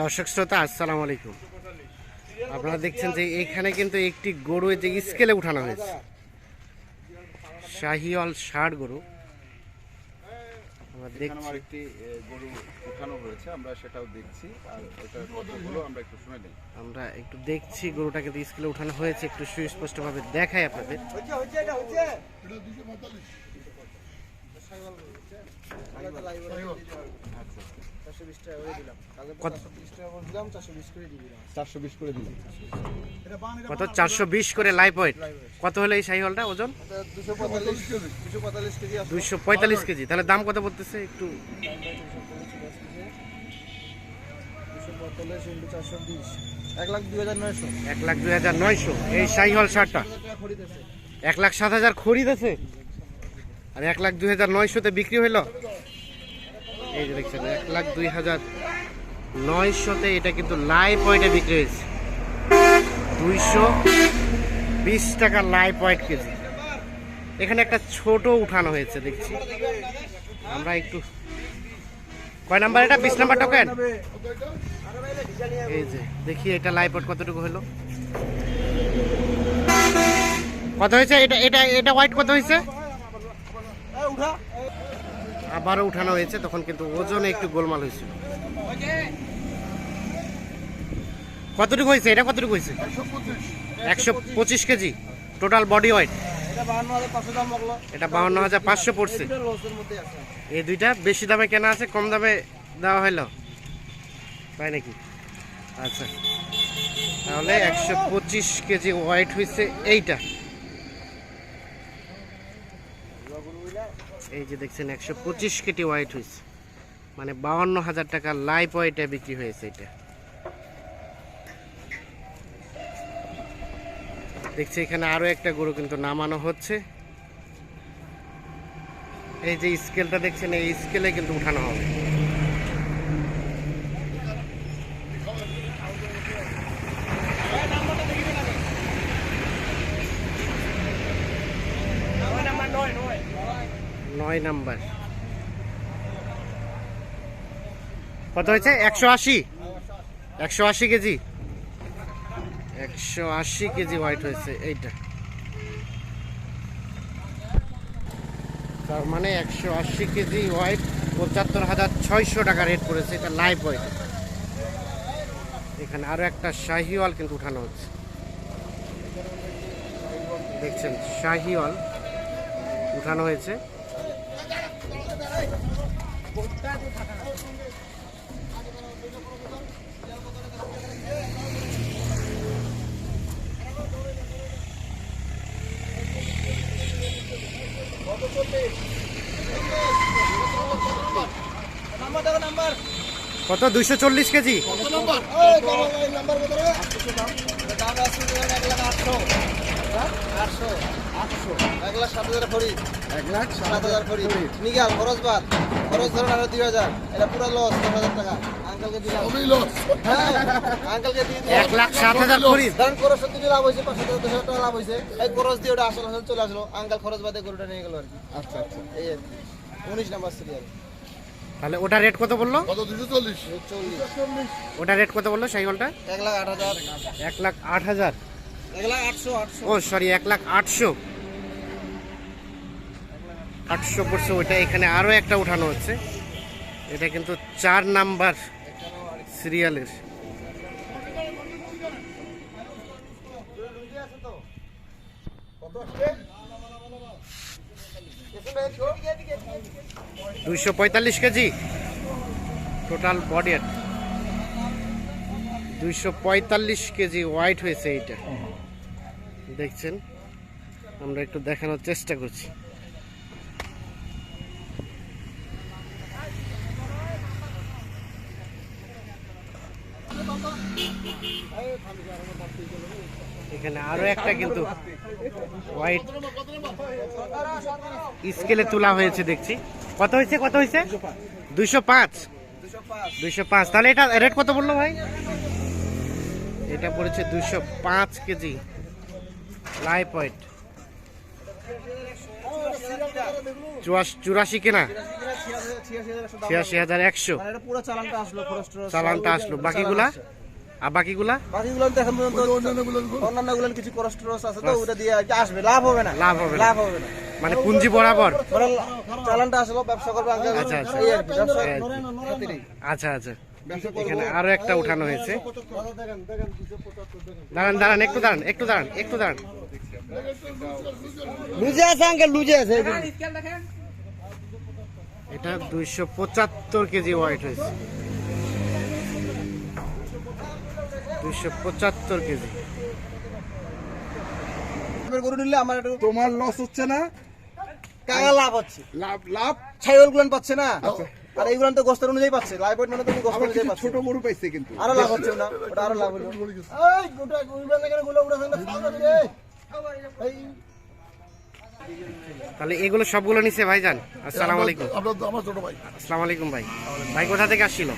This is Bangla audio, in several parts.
দর্শক শ্রোতা আসসালামু আলাইকুম। আপনারা দেখছেন যে এখানে কিন্তু একটি গরু এই যে স্কেলে উঠানো হয়েছে। শাহিওয়াল ষাড় গরু। আমরা একটি গরু উঠানো হয়েছে আমরা সেটাও দেখছি আর এটার কতগুলো আমরা একটু শুনে নিই। আমরা একটু দেখছি গরুটা কিন্তু স্কেলে উঠানো হয়েছে একটু সুস্পষ্টভাবে দেখাই আপনাদের। কত? চারশো বিশ করে দিন কত? চারশো বিশ করে লাইভ ওয়েট কত হলো এই শাহিওয়ালটা ওজন? দুশো পঁয়তাল্লিশ দুশো পঁয়তাল্লিশ কেজি আছে। পঁয়তাল্লিশ কেজি। তাহলে দাম কত পড়তেছে? একটু এক লাখ দুই হাজার নয়শো। এক লাখ দুই হাজার নয়শো। এই শার্টটা এক লাখ সাত হাজার খরিদ আছে আর এক লাখ দুই হাজার নয়শোতে বিক্রি হইল? এই যে দেখছেন, এক লাখ দুই হাজার নয়শোতে এটা কিন্তু লাইভ পয়েন্টে বিক্রি হয়েছে। দুইশো বিশ টাকা লাইভ পয়েন্ট কেজি। এখানে একটা ছোট উঠানো হয়েছে, দেখছি। আমরা একটু কয় নাম্বার এটা? বিশ নাম্বার টোকেন এই যে, দেখি এটা লাইভ পয়েন্ট কতটুকু হলো। কত হয়েছে? এটা এটা এটা হোয়াইট কত হয়েছে? আবারও উঠানো হয়েছে, তখন কিন্তু ওজনে একটু গোলমাল হয়েছিল। কতটুকু হয়েছে? এটা কতটুকু হয়েছে? একশো পঁচিশ কেজি টোটাল বডি ওয়েট এটা বাহান্ন হাজার পাঁচশো পড়ছে। এই দুইটা বেশি দামে কেনা আছে, কম দামে দেওয়া হইল। তাই নাকি? আচ্ছা। তাহলে একশো পঁচিশ কেজি ওয়েট হয়েছে এইটা। এই যে দেখছেন একশো পঁচিশ কেটি হোয়াইট হয়েছে। মানে বাউন্ন হাজার টাকা লাইফ ওয়েটে বিক্রি হয়েছে এটা। দেখছি এখানে আরও একটা গরু কিন্তু নামানো হচ্ছে। এই যে স্কেলটা দেখছেন, এই স্কেলে কিন্তু উঠানো হবে। নয় নাম্বার। কত হয়েছে? একশো আশি। একশো আশি কেজি। একশো আশি কেজি হোয়াইট হয়েছে, এইটা। তার মানে একশো আশি কেজি হোয়াইট পঁচাত্তর হাজার ছয়শো টাকা রেট পড়েছে, এটা লাইভ হোয়াইট এখানে আরও একটা শাহিওয়াল কিন্তু উঠানো হচ্ছে। দেখছেন, শাহিওয়াল উঠানো হয়েছে। কত দুইশো চল্লিশ কেজি আটশো এক লাখ সাত হাজার ফরি এক লাখ সাত হাজার ফরি নিগাল খরচ বাদ। খরচ ধরুন আরও দুই হাজার। এটা পুরো লস দশ হাজার টাকা। আঙ্কেলকে দিলাম। হ্যাঁ আঙ্কেলকে দিয়ে দিলাম। এক লাখ সাত হাজার খরিদ ধরেন খরচ লাভ হয়েছে পাঁচশো টাকা দশ হাজার টাকা লাভ হয়েছে। এই খরচ দিয়ে ওটা আসল আসল চলে আসলো। আঙ্কেল খরচ বাদে গরুটা নিয়ে গেল আর কি। আচ্ছা আচ্ছা। এই আর কি। উনিশ নাম্বার সিরিয়াল তাহলে ওটা রেট কত বলল? কত দুশো চল্লিশ? চল্লিশ। ওটা রেট কত বলল শাহিওয়ালটা এক লাখ আট হাজার। এক লাখ আট হাজার। এক লাখ আটশো আটশো। ও সরি এক লাখ আটশো। আটশো পড়ছে ওইটা এখানে আরও একটা উঠানো হচ্ছে। এটা কিন্তু চার নাম্বার সিরিয়ালের। দুইশো পঁয়তাল্লিশ কেজি টোটাল বডি দুইশো পঁয়তাল্লিশ কেজি হোয়াইট হয়েছে এইটা। দেখছেন? আমরা একটু দেখানোর চেষ্টা করছি। এখানে আরও একটা কিন্তু হোয়াইট স্কেলে তোলা হয়েছে, দেখছি। কত হয়েছে কত হয়েছে? দুইশো পাঁচ। দুইশো পাঁচ। তাহলে এটা রেট কত বলল ভাই? এটা পড়েছে দুইশো পাঁচ কেজি। লাইফ ওয়েট চুরাশি কেনা? ছিয়াশি হাজার একশো। মানে এটা পুরো চালানটা আসলো বাকিগুলা? আর বাকিগুলা? বাকিগুলো তো এখন পর্যন্ত অন্যান্যগুলো কিছু খরচ টরচ আছে তো ওটা দিয়ে আসবে। লাভ হবে না। লাভ হবে লাভ হবে না। মানে পুঞ্জি বরাবর? চালানটা আসলো ব্যবসা করবে আচ্ছা, আচ্ছা। আচ্ছা আচ্ছা। এখানে আরও একটা উঠানো হয়েছে। দাঁড়ান দাঁড়ান একটু দাঁড়ান একটু দাঁড়ান একটু দাঁড়ান। লুজে আছে আঙ্কেল লুজে আছে এটা দুইশো পঁচাত্তর কেজি ওয়াইট হয়েছে দুইশো পঁচাত্তর কেজি গরু নিলে আমার তোমার লস হচ্ছে না টাকা লাভ হচ্ছে লাভ লাভ ছাগল গুলান পাচ্ছে না আর এইগুলান তো গোস্তের অনুযায়ী পাচ্ছে লাইভ ওয়েট মানে তুমি গোস্ত অনুযায়ী পাচ্ছে ছোট গরু পাইছে কিন্তু আরও লাভ হচ্ছে না ওটা আরও লাভ হলো এই গোটা গুলো তাহলে এগুলো সবগুলো নিচে ভাই যান আসসালামু আলাইকুম। আসসালাম আমার ছোট ভাই। আসসালামু আলাইকুম ভাই। ভাই কোথা থেকে আসছিল?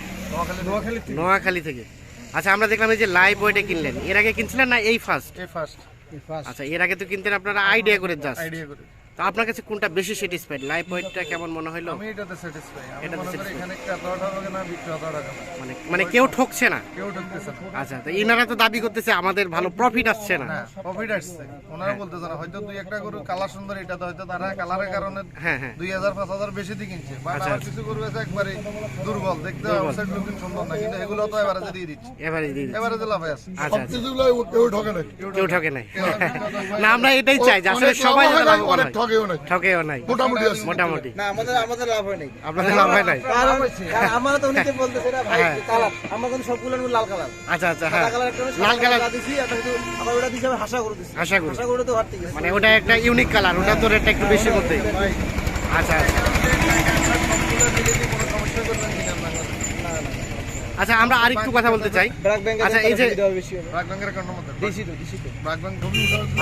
নোয়াখালী থেকে। আচ্ছা আমরা দেখলাম এই যে লাইভ ওয়েটে কিনলেন। এর আগে কিনছিলেন না এই ফার্স্ট এই ফার্স্ট আচ্ছা এর আগে তো কিনতেন আপনারা আইডিয়া করে জাস্ট আইডিয়া করে। তো আপনার কাছে কোনটা বেশি স্যাটিসফাইড লাইভ ওয়েটটা কেমন মনে হলো আমি এটাতে স্যাটিসফাই আমি এটাতে মনে করি এখানে এত টাকা না বিক্রি হতো টাকা মানে মানে কেউ ঠকছে না? কেউ ঢুকতেছে না। আচ্ছা তো ইনারা তো দাবি করতেছে আমাদের ভালো প্রফিট আসছে না। হ্যাঁ প্রফিট আসছে। ওনারা বলতেছে না হয়তো দুই একটা গরু কালার সুন্দর এটা তো হয়তো তারা কালারের কারণে হ্যাঁ হ্যাঁ। দুই হাজার পাঁচ হাজার বেশি দিয়ে কিনছে। বাট আচ্ছা, আমার আচ্ছা। কিছু গরু আছে একবারে দুর্বল দেখতে আউটসাইড লুকিং সুন্দর না কিন্তু এগুলো তো এবারে দিয়ে দিচ্ছে। এবারে দিয়ে। এবারে তো লাভ আছে। আচ্ছা আচ্ছা। কেউ ঠকে নাই। কেউ ঠকে নাই। না আমরা এটাই চাই যে আসলে সবাই যাতে লাভবান অনেক হয়। ঠকেও নাই। ঠকেও নাই। মোটামুটি আছে। মোটামুটি। না আমাদের আমাদের লাভ হয় নাই। আপনাদের লাভ হয় নাই? কারণ কারণ আমরা তো উনিকে বলতেছে না ভাই হ্যাঁ। কালার। আমরা কিন্তু সবগুলো লাল কালার। আচ্ছা আচ্ছা হ্যাঁ। লাল কালার দিছি আবার ওটা দিছি হাসা করে দিছি। আশা করি হাসা করে তো ঘাটতি গেছে। মানে ওটা একটা ইউনিক কালার ওটা তো রেটটা একটু বেশি মধ্যে আচ্ছা আচ্ছা। আচ্ছা আমরা আরেকটু কথা বলতে চাই। আচ্ছা, এই যে-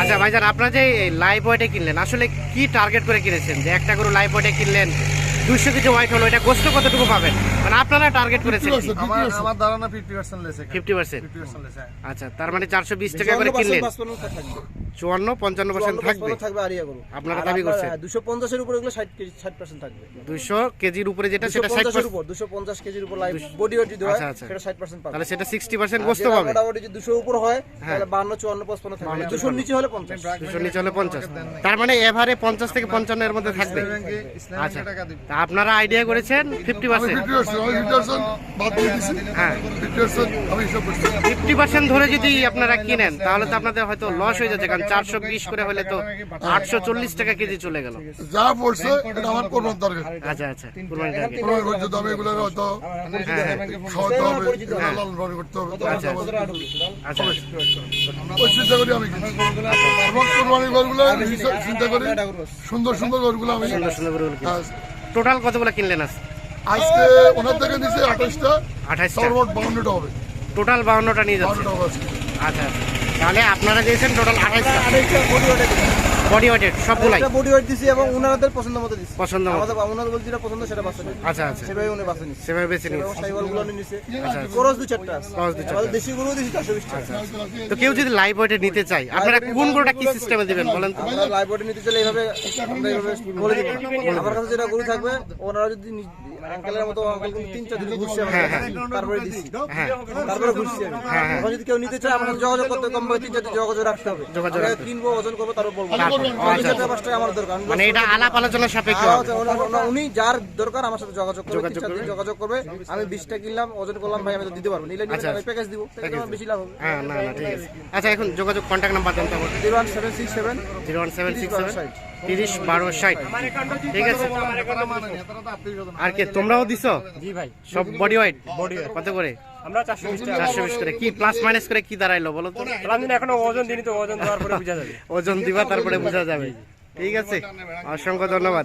আচ্ছা ভাইজান আপনারা যে লাইফ বয়টা কিনলেন আসলে কি টার্গেট করে কিনেছেন? যে একটা করে লাইফ বয়টা কিনলেন দুইশো কেজি হোয়াইট হলো এটা গোস্ত কতটুকু পাবেন? মানে আপনারা টার্গেট করেছেন। আমার আমার ধারণা ফিফটি পার্সেন্ট লেসে ফিফটি পার্সেন্ট ফিফটি পার্সেন্ট লেসে আচ্ছা তার মানে চারশো বিশ টাকা করে কিনলেন। থাকবে। চুয়ান্ন পঞ্চান্ন পার্সেন্ট থাকবে? থাকবে আরিয়া করো আপনারা দাবি করছেন? দুশো পঞ্চাশের উপরে এগুলো ষাট কেজি ষাট পার্সেন্ট থাকবে। দুইশো কেজির উপরে যেটা সেটা ষাট পঞ্চাশের উপর দুশো পঞ্চাশ কেজির উপর লাইভ বডি ওয়েট যদি হয় আচ্ছা, আচ্ছা। সেটা ষাট পার্সেন্ট পাবে। তাহলে সেটা সিক্সটি পার্সেন্ট আর গোস্ত যেটা পাবে মোটামুটি যদি দুশো উপর হয় হ্যাঁ। তাহলে বান্ন চুয়ান্ন পঁচপান্ন থাকবে। দুশোর নিচে হলে পঞ্চাশ। দুশো নিচে হলে পঞ্চাশ। তার মানে এভারে পঞ্চাশ থেকে পঞ্চান্ন এর মধ্যে থাকবে। আচ্ছা টাকা দিবে। তা আপনারা আইডিয়া করেছেন? ফিফটি পার্সেন্ট ফিফটি পার্সেন্ট হ্যাঁ। ধরে যদি আপনারা কিনেন তাহলে তো আপনাদের হয়তো লস হয়ে যাচ্ছে কারণ চারশো বিশ করে হলে তো আটশো চল্লিশ টাকা কেজি চলে গেল। যা পড়ছে এটা আমার কোরবান দরকার আচ্ছা আচ্ছা কুরবানি টার্গেট এগুলো হয়তো হ্যাঁ হ্যাঁ। খাওয়াতে হবে লালন পালন করতে হবে আচ্ছা আচ্ছা। ওই চিন্তা করি আমি এবং কোরবানি গরুগুলো চিন্তা করি। সুন্দর সুন্দর গরুগুলো আমি সুন্দর সুন্দর টোটাল কতগুলো কিনলেন আজ আজকে ওনার থেকে নিচে আঠাশটা। আঠাশটা। সর্বমোট বাউন্নটা হবে। টোটাল বাউন্নটা নিয়ে যাচ্ছে। আচ্ছা আচ্ছা। তাহলে আপনারা দিয়েছেন টোটাল আঠাশটা। বডি ওয়েট ওয়েটেড সবগুলাই? একটা বডি ওয়েট দিছি এবং ওনাদের পছন্দ মতো দিছি। পছন্দ মতো। আমাদের ওনার বলছি যেটা পছন্দ সেটা বাসা আচ্ছা আচ্ছা। সেভাবে উনি নিচ্ছে সেভাবে বেছে নিন সাইবলগুলো নিচ্ছে আচ্ছা। খরচ দু চারটা আছে। খরচ দু চারটা। আমাদের দেশি গরু দিছি চারশো বিশ টাকা তো কেউ যদি লাইভ ওয়েটে নিতে চায় আপনারা কোন গরুটা কি সিস্টেমে দিবেন বলেন তো? আমরা লাইভ বডি নিতে চলে এইভাবে আমরা এইভাবে বলে দিব আমার কাছে যেটা গরু থাকবে ওনারা যদি আঙ্কেলের মতো আঙ্কেল কিন্তু তিন চার দিন ঘুরছে তারপরে দিছি। হ্যাঁ। তারপরে ঘুরছি আমি। হ্যাঁ, হ্যাঁ। এখন যদি কেউ নিতে চায় আমার যোগাযোগ করতে কম তিন চার দিন যোগাযোগ রাখতে হবে। যোগাযোগ কিনবো ওজন করব তারপর বলব। আচ্ছা, আমি মানে এটা আলাপ আলোচনার সাপেক্ষে উনি যার দরকার আমার সাথে যোগাযোগ করবে যোগাযোগ করবে। যোগাযোগ করবে। আমি বিশটা কিনলাম ওজন করলাম ভাই আমি তো দিতে পারব। নিলে আচ্ছা, আমি প্যাকেজ দিব। তাহলে বেশি লাভ হবে। হ্যাঁ না না ঠিক আছে। আচ্ছা এখন যোগাযোগ কন্ট্যাক্ট নাম্বার দেন তো আমার zero one seven six seven zero one seven six seven তিরিশ বারো ষাট। ঠিক আছে। আর কে তোমরাও দিছো? জি ভাই। সব বডি ওয়াইট বডি কত করে? আমরা চারশো বিশ টাকা। চারশো বিশ করে। কি প্লাস মাইনাস করে কি দাঁড়াইলো বলো তো? দিন এখনও ওজন দিনই তো ওজন দেওয়ার পরে বোঝা যাবে। ওজন দিবা তারপরে বোঝা যাবে। ঠিক আছে। অসংখ্য ধন্যবাদ।